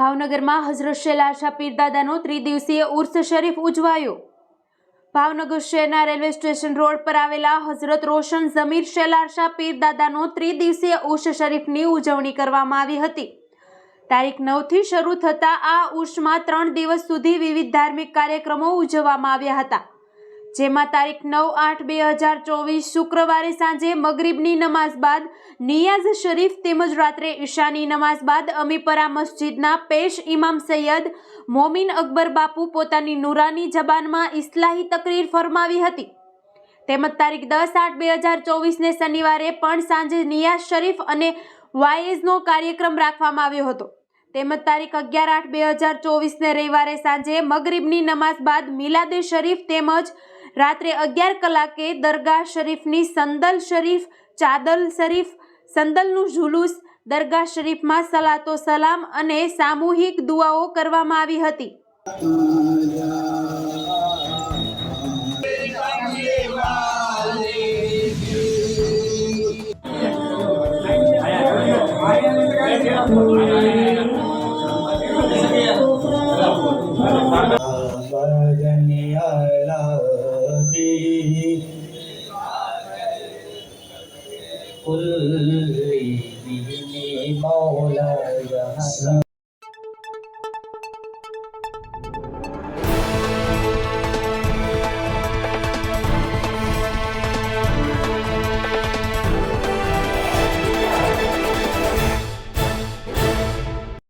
ભાવનગરમાં હઝરત શેલા શાહ પીરદાદાનો ત્રિદિવસીય ઉર્સ શરીફ ઉજવાયો. ભાવનગર શહેરના રેલવે સ્ટેશન રોડ પર આવેલા હઝરત રોશન ઝમીર શેલારશા પીરદાદાનો ત્રિદિવસીય ઉર્સ શરીફની ઉજવણી કરવામાં આવી હતી. તારીખ નવથી શરૂ થતા આ ઉર્સમાં ત્રણ દિવસ સુધી વિવિધ ધાર્મિક કાર્યક્રમો ઉજવવામાં આવ્યા હતા. જેમાં તારીખ નવ આઠ બે હજાર ચોવીસ શુક્રવારે સાંજે મગરીબની નમાઝ બાદ નિયાઝ શરીફ તેમજ રાત્રે ઈશાની નમાઝ બાદ અમીપરા મસ્જિદના પેશ ઇમામ સૈયદ મોમિન અકબર બાપુ પોતાની નુરાની જબાનમાં ઇસ્લાહી તકરીર ફરમાવી હતી. તેમજ તારીખ દસ આઠ બે હજાર ચોવીસને શનિવારે પણ સાંજે નિયાઝ શરીફ અને વાયેઝનો કાર્યક્રમ રાખવામાં આવ્યો હતો. તેમજ તારીખ અગિયાર આઠ બે હજાર ચોવીસને રવિવારે સાંજે મગરીબની નમાઝ બાદ મિલાદે શરીફ તેમજ રાત્રે અગિયાર કલાકે દરગાહ શરીફની સંદલ શરીફ, ચાદલ શરીફ, સંદલનું જુલુસ, દરગાહ શરીફમાં સલાતો સલામ અને સામૂહિક દુઆઓ કરવામાં આવી હતી. ભજનિયા قل لي به مولاي